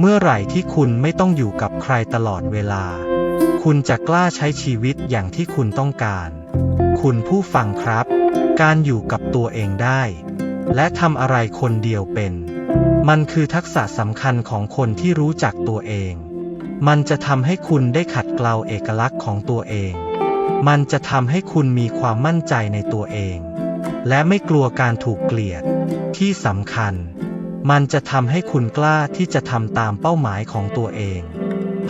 เมื่อไหร่ที่คุณไม่ต้องอยู่กับใครตลอดเวลา คุณจะกล้าใช้ชีวิตอย่างที่คุณต้องการ คุณผู้ฟังครับ การอยู่กับตัวเองได้ และทำอะไรคนเดียวเป็น มันคือทักษะสำคัญของคนที่รู้จักตัวเอง มันจะทำให้คุณได้ขัดเกลาเอกลักษณ์ของตัวเอง มันจะทำให้คุณมีความมั่นใจในตัวเอง และไม่กลัวการถูกเกลียด ที่สำคัญ มันจะทำให้คุณกล้าที่จะทำตามเป้าหมายของตัวเอง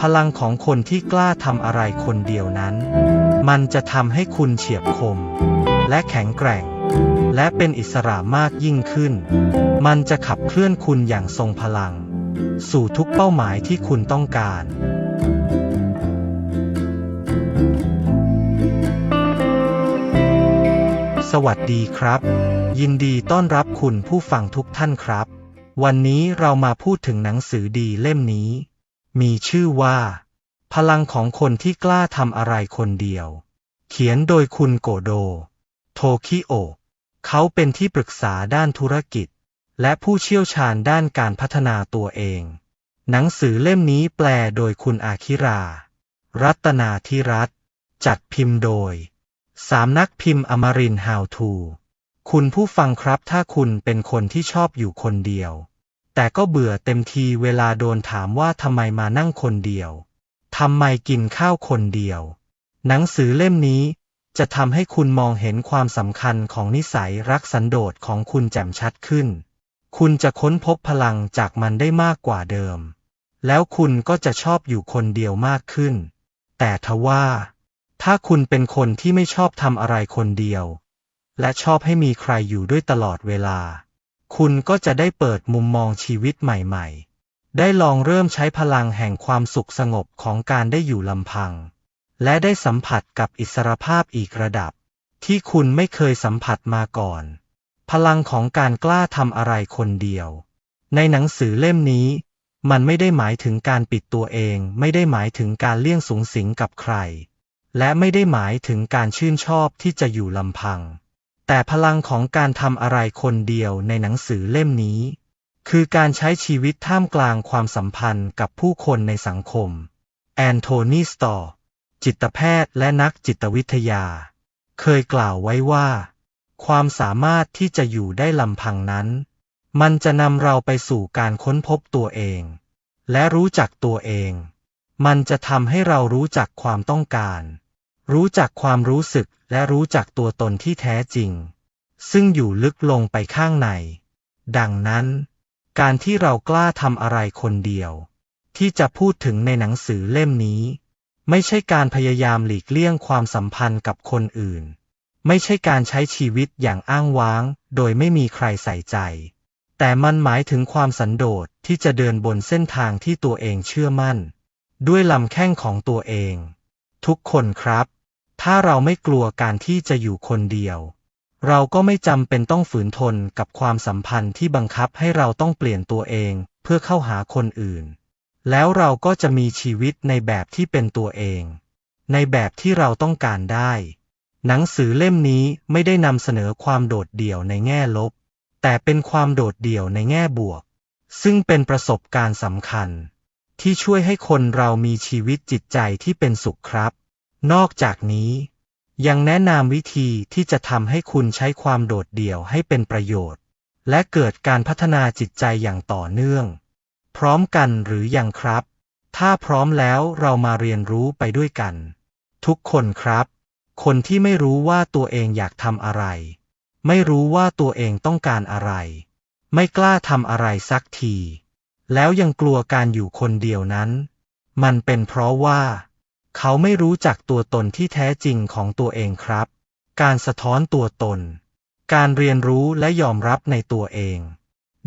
พลังของคนที่กล้าทำอะไรคนเดียวนั้น มันจะทำให้คุณเฉียบคม และแข็งแกร่ง และเป็นอิสระมากยิ่งขึ้น มันจะขับเคลื่อนคุณอย่างทรงพลัง สู่ทุกเป้าหมายที่คุณต้องการสวัสดีครับ ยินดีต้อนรับคุณผู้ฟังทุกท่านครับ วันนี้เรามาพูดถึงหนังสือดีเล่มนี้ มีชื่อว่า พลังของคนที่กล้าทำอะไรคนเดียว เขียนโดยคุณโกโด โทคิโอ เขาเป็นที่ปรึกษาด้านธุรกิจ และผู้เชี่ยวชาญด้านการพัฒนาตัวเอง หนังสือเล่มนี้แปลโดยคุณอาคิรา รัตนาธิรัตจัดพิมพ์โดย สามนักพิมพ์อมรินฮาวทู คุณผู้ฟังครับถ้าคุณเป็นคนที่ชอบอยู่คนเดียว แต่ก็เบื่อเต็มทีเวลาโดนถามว่าทำไมมานั่งคนเดียวทำไมกินข้าวคนเดียว หนังสือเล่มนี้จะทำให้คุณมองเห็นความสำคัญของนิสัยรักสันโดษของคุณแจ่มชัดขึ้น คุณจะค้นพบพลังจากมันได้มากกว่าเดิม แล้วคุณก็จะชอบอยู่คนเดียวมากขึ้น แต่ทว่า ถ้าคุณเป็นคนที่ไม่ชอบทำอะไรคนเดียว และชอบให้มีใครอยู่ด้วยตลอดเวลา คุณก็จะได้เปิดมุมมองชีวิตใหม่ๆ ได้ลองเริ่มใช้พลังแห่งความสุขสงบของการได้อยู่ลำพัง และได้สัมผัสกับอิสรภาพอีกระดับ ที่คุณไม่เคยสัมผัสมาก่อน พลังของการกล้าทำอะไรคนเดียว ในหนังสือเล่มนี้ มันไม่ได้หมายถึงการปิดตัวเอง ไม่ได้หมายถึงการเลี่ยงสูงสิงกับใคร และไม่ได้หมายถึงการชื่นชอบที่จะอยู่ลำพัง แต่พลังของการทำอะไรคนเดียวในหนังสือเล่มนี้ คือการใช้ชีวิตท่ามกลางความสัมพันธ์กับผู้คนในสังคม แอนโทนีสตอร์จิตแพทย์และนักจิตวิทยา เคยกล่าวไว้ว่า ความสามารถที่จะอยู่ได้ลำพังนั้น มันจะนำเราไปสู่การค้นพบตัวเอง และรู้จักตัวเอง มันจะทำให้เรารู้จักความต้องการ รู้จักความรู้สึกและรู้จักตัวตนที่แท้จริง ซึ่งอยู่ลึกลงไปข้างใน ดังนั้น การที่เรากล้าทำอะไรคนเดียว ที่จะพูดถึงในหนังสือเล่มนี้ ไม่ใช่การพยายามหลีกเลี่ยงความสัมพันธ์กับคนอื่น ไม่ใช่การใช้ชีวิตอย่างอ้างว้าง โดยไม่มีใครใส่ใจ แต่มันหมายถึงความสันโดษที่จะเดินบนเส้นทางที่ตัวเองเชื่อมั่น ด้วยลำแข้งของตัวเอง ทุกคนครับ ถ้าเราไม่กลัวการที่จะอยู่คนเดียว เราก็ไม่จำเป็นต้องฝืนทนกับความสัมพันธ์ที่บังคับให้เราต้องเปลี่ยนตัวเองเพื่อเข้าหาคนอื่น แล้วเราก็จะมีชีวิตในแบบที่เป็นตัวเอง ในแบบที่เราต้องการได้ หนังสือเล่มนี้ไม่ได้นำเสนอความโดดเดี่ยวในแง่ลบ แต่เป็นความโดดเดี่ยวในแง่บวก ซึ่งเป็นประสบการณ์สำคัญ ที่ช่วยให้คนเรามีชีวิตจิตใจที่เป็นสุขครับ นอกจากนี้ ยังแนะนำวิธีที่จะทำให้คุณใช้ความโดดเดี่ยวให้เป็นประโยชน์ และเกิดการพัฒนาจิตใจอย่างต่อเนื่อง พร้อมกันหรือยังครับ ถ้าพร้อมแล้วเรามาเรียนรู้ไปด้วยกัน ทุกคนครับ คนที่ไม่รู้ว่าตัวเองอยากทำอะไร ไม่รู้ว่าตัวเองต้องการอะไร ไม่กล้าทำอะไรสักที แล้วยังกลัวการอยู่คนเดียวนั้น มันเป็นเพราะว่า เขาไม่รู้จักตัวตนที่แท้จริงของตัวเองครับ การสะท้อนตัวตน การเรียนรู้และยอมรับในตัวเอง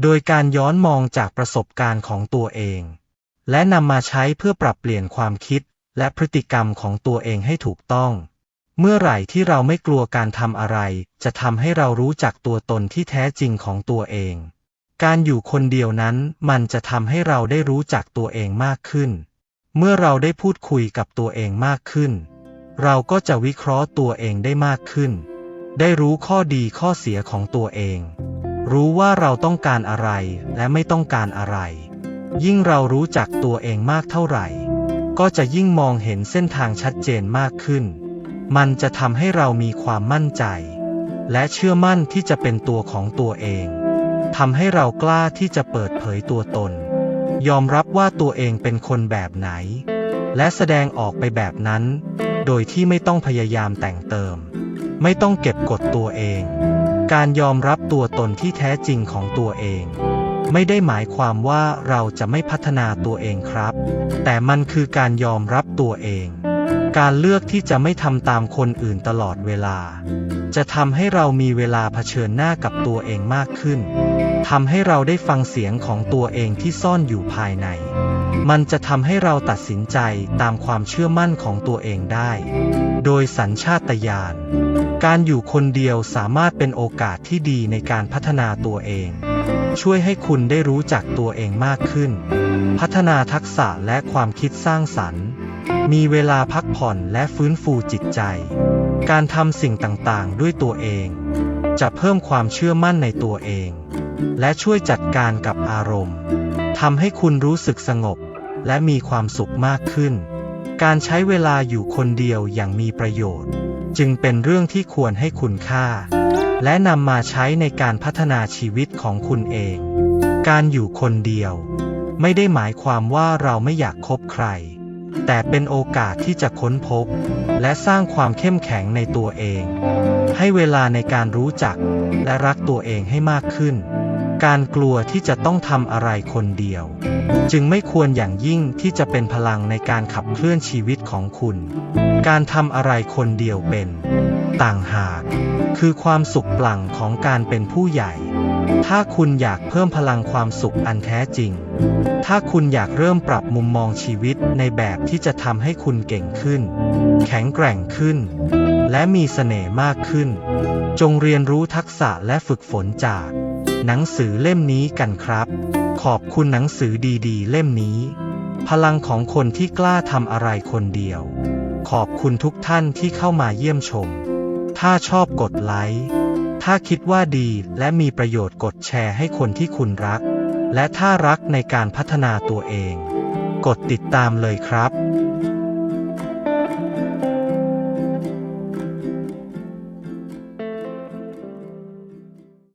โดยการย้อนมองจากประสบการณ์ของตัวเอง และนำมาใช้เพื่อปรับเปลี่ยนความคิดและพฤติกรรมของตัวเองให้ถูกต้อง เมื่อไหร่ที่เราไม่กลัวการทำอะไร จะทำให้เรารู้จักตัวตนที่แท้จริงของตัวเอง การอยู่คนเดียวนั้นมันจะทำให้เราได้รู้จักตัวเองมากขึ้น เมื่อเราได้พูดคุยกับตัวเองมากขึ้น เราก็จะวิเคราะห์ตัวเองได้มากขึ้น ได้รู้ข้อดีข้อเสียของตัวเอง รู้ว่าเราต้องการอะไรและไม่ต้องการอะไร ยิ่งเรารู้จักตัวเองมากเท่าไหร่ ก็จะยิ่งมองเห็นเส้นทางชัดเจนมากขึ้น มันจะทำให้เรามีความมั่นใจ และเชื่อมั่นที่จะเป็นตัวของตัวเอง ทำให้เรากล้าที่จะเปิดเผยตัวตน ยอมรับว่าตัวเองเป็นคนแบบไหน และแสดงออกไปแบบนั้น โดยที่ไม่ต้องพยายามแต่งเติม ไม่ต้องเก็บกดตัวเอง การยอมรับตัวตนที่แท้จริงของตัวเอง ไม่ได้หมายความว่าเราจะไม่พัฒนาตัวเองครับ แต่มันคือการยอมรับตัวเอง การเลือกที่จะไม่ทำตามคนอื่นตลอดเวลา จะทำให้เรามีเวลาเผชิญหน้ากับตัวเองมากขึ้นทำให้เราได้ฟังเสียงของตัวเองที่ซ่อนอยู่ภายใน มันจะทำให้เราตัดสินใจตามความเชื่อมั่นของตัวเองได้ โดยสัญชาตญาณ การอยู่คนเดียวสามารถเป็นโอกาสที่ดีในการพัฒนาตัวเอง ช่วยให้คุณได้รู้จักตัวเองมากขึ้น พัฒนาทักษะและความคิดสร้างสรรค์ มีเวลาพักผ่อนและฟื้นฟูจิตใจ การทำสิ่งต่างๆ ด้วยตัวเอง จะเพิ่มความเชื่อมั่นในตัวเอง และช่วยจัดการกับอารมณ์ทำให้คุณรู้สึกสงบ และมีความสุขมากขึ้น การใช้เวลาอยู่คนเดียวอย่างมีประโยชน์ จึงเป็นเรื่องที่ควรให้คุณค่า และนำมาใช้ในการพัฒนาชีวิตของคุณเอง การอยู่คนเดียว ไม่ได้หมายความว่าเราไม่อยากคบใคร แต่เป็นโอกาสที่จะค้นพบ และสร้างความเข้มแข็งในตัวเอง ให้เวลาในการรู้จัก และรักตัวเองให้มากขึ้น การกลัวที่จะต้องทำอะไรคนเดียว จึงไม่ควรอย่างยิ่งที่จะเป็นพลังในการขับเคลื่อนชีวิตของคุณ การทำอะไรคนเดียวเป็น ต่างหาก คือความสุขปลั่งของการเป็นผู้ใหญ่ ถ้าคุณอยากเพิ่มพลังความสุขอันแท้จริง ถ้าคุณอยากเริ่มปรับมุมมองชีวิตในแบบที่จะทำให้คุณเก่งขึ้น แข็งแกร่งขึ้น และมีเสน่ห์มากขึ้น จงเรียนรู้ทักษะและฝึกฝนจาก หนังสือเล่มนี้กันครับ ขอบคุณหนังสือดีๆ เล่มนี้ พลังของคนที่กล้าทำอะไรคนเดียว ขอบคุณทุกท่านที่เข้ามาเยี่ยมชม ถ้าชอบกดไลค์ ถ้าคิดว่าดีและมีประโยชน์กดแชร์ให้คนที่คุณรัก และถ้ารักในการพัฒนาตัวเอง กดติดตามเลยครับ